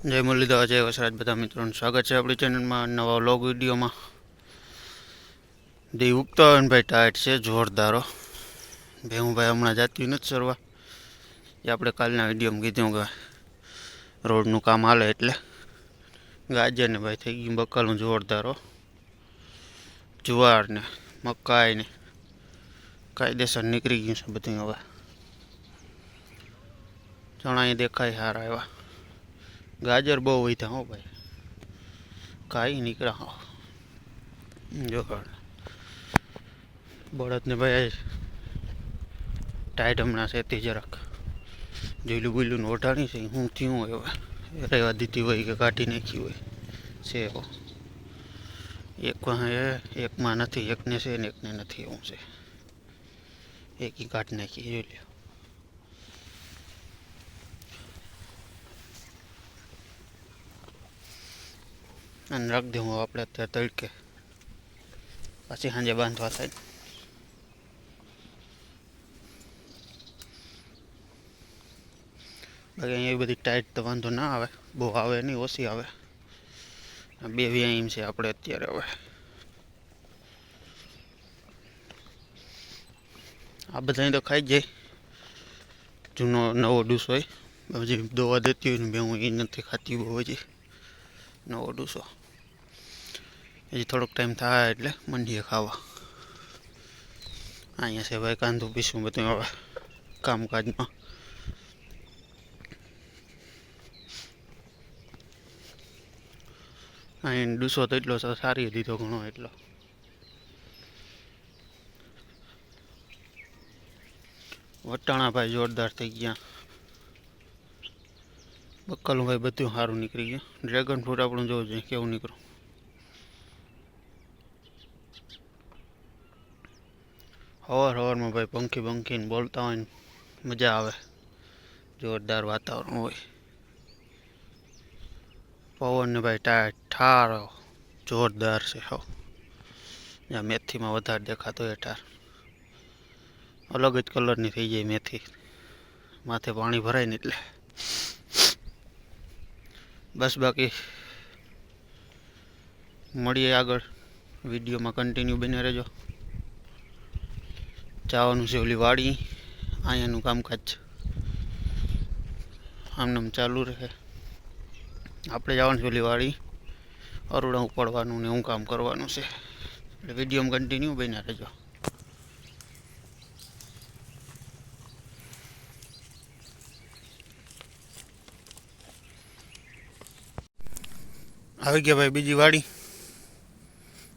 જય મુરલીધર, જય વસરાજ બધા મિત્રોનું સ્વાગત છે આપણી ચેનલમાં નવા વ્લોગ વિડીયોમાં. દી ઉગતો ભાઈ ટાઈટ છે, જોરદારો ભાઈ હું. ભાઈ હમણાં જાતી નથી સરવા. એ આપણે કાલના વિડીયોમાં કીધું કે રોડનું કામ હાલે એટલે. ગાજર ને ભાઈ થઈ ગયું બકાલું જોરદારો જુવાર ને મકાઈ ને કાયદેસર નીકળી ગયું છે બધું હવે. ચણા દેખાય સારા એવા. ગાજર બહુ વધ્યા હો ભાઈ. કાંઈ નીકળ્યા હો. જો બળદને ભાઈ ટાઈટ હમણાં સેતી જરાક. જોઈલું ગુઈલું ઓઢાણી છે, હું થયું હોય હવે. રહેવા દીધી હોય કે કાઢી નાખી હોય. છે એવો એકમાં એ એકમાં નથી, એકને છે ને એકને નથી, એવું છે. એકી કાઢી નાખી, જોઈ લ્યો. અને રાખી દઉં આપણે અત્યારે તડકે. પછી સાંજે બાંધવા થાય. બાકી અહીંયા બધી ટાઈટ તો વાંધો ના આવે. બહુ આવે નહીં, ઓછી આવે. આ બે વ્યાયામ છે આપણે અત્યારે હવે. આ બધા તો ખાઈ જ જાય. જૂનો, નવો ડીશ હોય. હજી દવા દેતી હોય ને બે હું એ નથી ખાતી બહુ હજી. નવો ડૂસો. હજી થોડોક ટાઈમ થાય એટલે મંડીએ ખાવા. અહીંયા છે ભાઈ કાંદું પીસું બધું હવે કામકાજમાં. અહીં ડૂસો તો એટલો સારી દીધો ઘણો એટલો. વટાણા ભાઈ જોરદાર થઈ ગયા. બક્કલું ભાઈ બધું સારું નીકળી ગયું. ડ્રેગન ફ્રૂટ આપણું જોવું જોઈએ, કેવું નીકળું હવાર અવારમાં ભાઈ પંખી પંખીને બોલતા હોય ને મજા આવે. જોરદાર વાતાવરણ હોય. પવન ને ભાઈ ટાયર ઠાર જોરદાર છે હો. જ્યાં મેથીમાં વધારે દેખાતો હોય ઠાર. અલગ જ કલરની થઈ જાય મેથી. માથે પાણી ભરાય ને એટલે. બસ બાકી મળીએ આગળ. વિડીયોમાં કન્ટિન્યુ બને રહેજો. જવાનું છે ઓલી વાડી અહીંયાનું કામકાજ આમનામ ચાલુ રહે. આપણે જવાનું છે ઓલી વાડી અરુણા ઉપાડવાનું ને હું કામ કરવાનું છે. એટલે વિડીયોમાં કન્ટિન્યુ બન્યા રહેજો. આવી ગયા ભાઈ બીજી વાડી.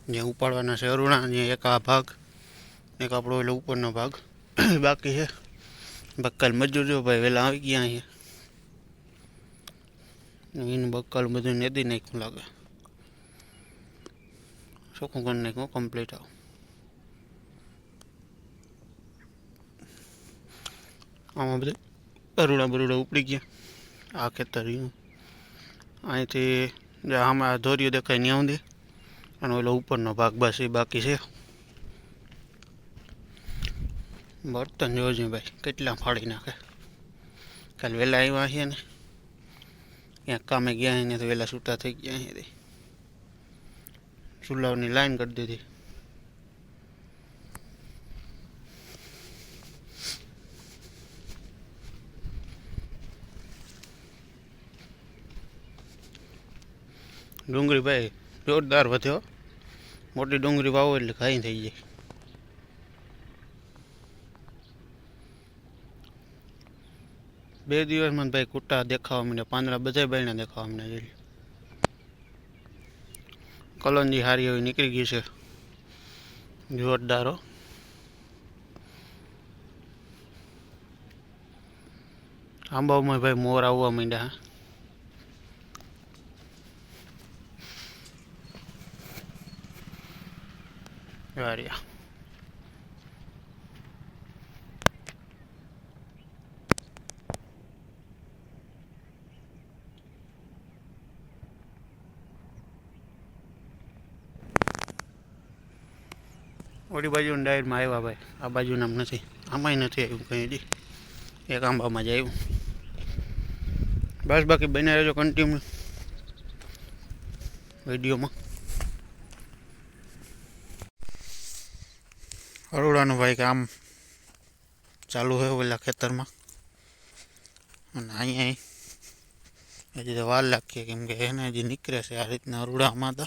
જે ઉપાડવાના છે અરુણા જે એક આ ભાગ. એક આપણો એટલે ઉપરનો ભાગ. બાકી છે. બક્કલ મજૂર જો ભાઈ, વહેલા આવી ગયા અહીંયા એનું બક્કલ બધું નદી નાખ્યું લાગે. ચોખ્ખું કરી નાખ્યું કમ્પ્લીટ આવ. આમાં બધું અરુણા બરુડા ઉપડી ગયા. આ ખેતર રહ્યું. અહીંથી જે આમાં ધોરીઓ દેખાય ત્યાં સુધી. અને ઓલો ઉપરનો ભાગ બસ એ બાકી છે. બર્તન જોજે ભાઈ, કેટલા ફાડી નાખે. કાલે વહેલા આવ્યા છીએ ને. ક્યાંક કામે ગયા એને તો વહેલા છૂટા થઈ ગયા અહીંયાથી ચૂલાઓની લાઈન કરી દીધી. ડુંગળી ભાઈ જોરદાર વધ્યો મોટી ડુંગળી વાવો એટલે ઘાઈ થઈ જાય. બે દિવસમાં ભાઈ કુટ્ટા દેખાવા માંડ્યા, પાંદડા બધા બહેણા દેખાવા માંડ્યા કલોંજી હારી એવી નીકળી ગઈ છે. જોરદારો આંબાઓમાં ભાઈ મોર આવવા માંડ્યા. હા વારિયા ઓલી બાજુ ડાયરમાં આવ્યા ભાઈ. આ બાજુ નામ નથી. આમાંય નથી આવ્યું કંઈ હજી. એક આંબામાં જ આવ્યું. બસ બાકી બને રહેજો કન્ટિન્યુ વિડીયોમાં. અરોડાનું ભાઈ કામ ચાલુ હોય ઓલા ખેતરમાં. અને અહીંયા હજી તો વાર લાગીએ કેમ કે એને હજી નીકળે છે આ રીતના અરોડામાં તો.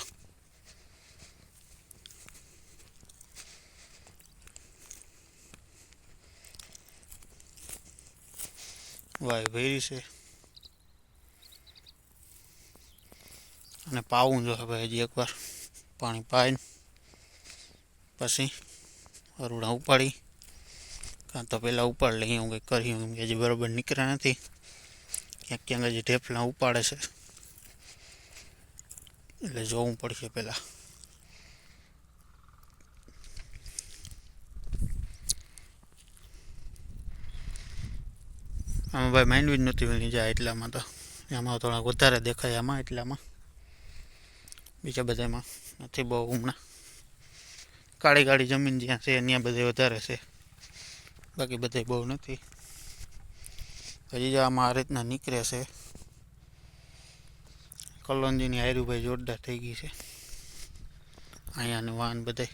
વાય ભેરી છે. અને પાવું જો હવે હજી એકવાર પાણી પાઈને પછી અરુણા ઉપાડી. કાં તો પહેલાં ઉપાડ લઈએ હું કંઈક કરી હું હજી બરાબર નીકળ્યા નથી. ક્યાંક ક્યાંક હજી ઢેફલા ઉપાડે છે. એટલે જોવું પડશે પહેલાં આમાં ભાઈ માંડવી જ નહોતી વળી જાય એટલામાં તો. એમાં થોડાક વધારે દેખાય આમાં એટલામાં. બીજા બધામાં નથી બહુ હમણાં. કાળી કાળી જમીન જ્યાં છે, ત્યાં બધે વધારે છે. બાકી બધે બહુ નથી. હજી જો આમાં આ રીતના નીકળે છે. કલોંજીની આયરુભાઈ જોરદાર થઈ ગઈ છે. અહીંયાનું વાહન બધે.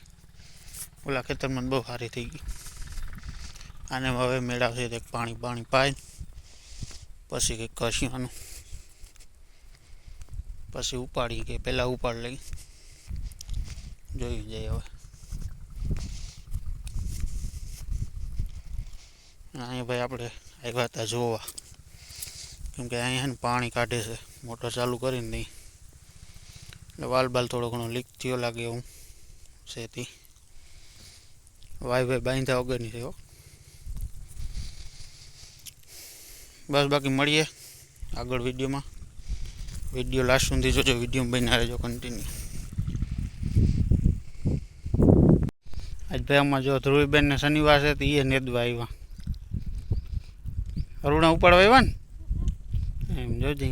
ઓલા ખેતરમાં બહુ સારી થઈ ગઈ. આને હવે મેળવશે તો પાણી પાણી પાય. પછી કંઈક કરશું આનું પછી ઉપાડી કે પહેલાં ઉપાડ લઈ જોઈ જાય હવે. અહીંયા ભાઈ આપણે આવ્યા હતા જોવા. કેમ કે અહીંયા પાણી કાઢે છે. મોટર ચાલુ કરીને નહીં. એટલે વાલ બાલ થોડો ઘણો લીક થયો લાગે એવું છે તે. વાય ભાઈ બાંધ્યા વગરની છે હો બસ બાકી મળીએ આગળ વિડીયોમાં. વીડિયો લાસ્ટ સુધી જોજો, વીડિયો બની રહેજો કન્ટિન્યુ આજ ભાઈ આમાં જો ધ્રુવીબેનને શનિવાર છે તો એ નેદવા આવ્યા અરુણા ઉપાડવા આવ્યા ને? એમ જોજે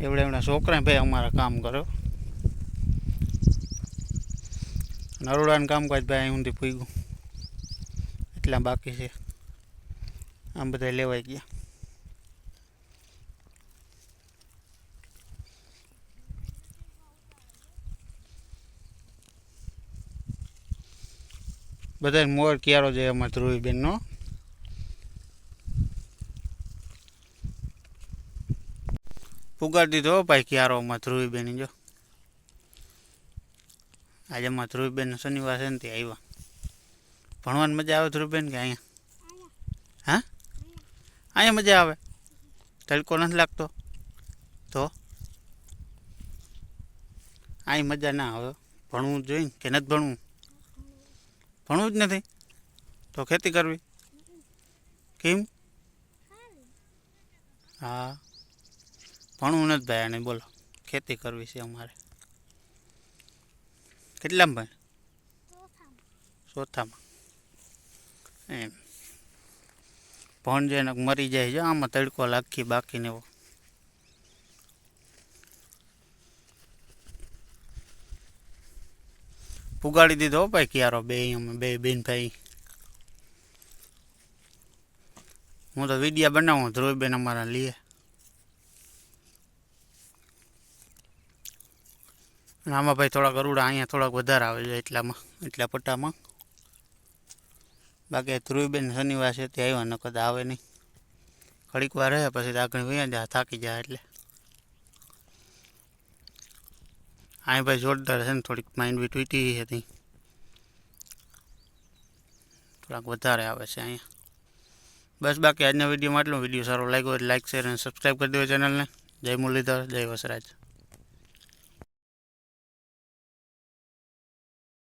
એવડા એવડા છોકરા ભાઈ અમારા કામ કર્યો નરોડાનું કામ કાજ ભાઈ અહીંથી પૂગ્યું એટલા બાકી છે. આમ બધા લેવાઈ ગયા. બધા મોર ક્યારો છે અમારે ધ્રુવીબેનનો. પુગાડી દીધો ભાઈ ક્યારો અમારે ધ્રુવીબેન જો. આજે અમારા ધ્રુવીબેન શનિવાર છે ને તે આવ્યા. ભણવાની મજા આવે ધ્રુવીબેન કે અહીંયા? અહીંયા મજા આવે. તડકો નથી લાગતો. તો? અહીં મજા ના આવે. ભણવું જોઈએ કે નથી ભણવું? ભણવું જ નથી. તો ખેતી કરવી. કેમ? હા. ભણવું નથી ભાઈ આને, બોલો. ખેતી કરવી છે અમારે. કેટલામાં ભાઈ ચોથામાં. એમ. ભણ જેને મરી જાય છે, આમાં તડકો લાગી બાકીને એવો. પુગાડી દીધો ભાઈ ક્યારો બે, અમે બે બેન ભાઈ. હું તો વિડીયા બનાવું, ધ્રુવબેન અમારા લીએ. આમાં ભાઈ થોડાક ગરુડા અહીંયા થોડાક વધારે આવે છે એટલામાં, એટલા પટ્ટામાં. બાકી ધ્રુવીબેન છે, તે આવ્યા ન તો આવે નહીં. ઘડીક વાર રહે પછી આગળ વૈયા જાય, થાકી જાય એટલે. અહીં ભાઈ જોરદાર છે ને, થોડીક માઇન્ડ બી તૂટી હતી થોડાક વધારે આવે છે અહીંયા. બસ બાકી આજના વિડીયોમાં આટલું. વીડિયો સારો લાગ્યો હોય લાઈક શેર અને સબસ્ક્રાઈબ કરી દેવો ચેનલને. જય મુરલીધર, જય વસરાજ.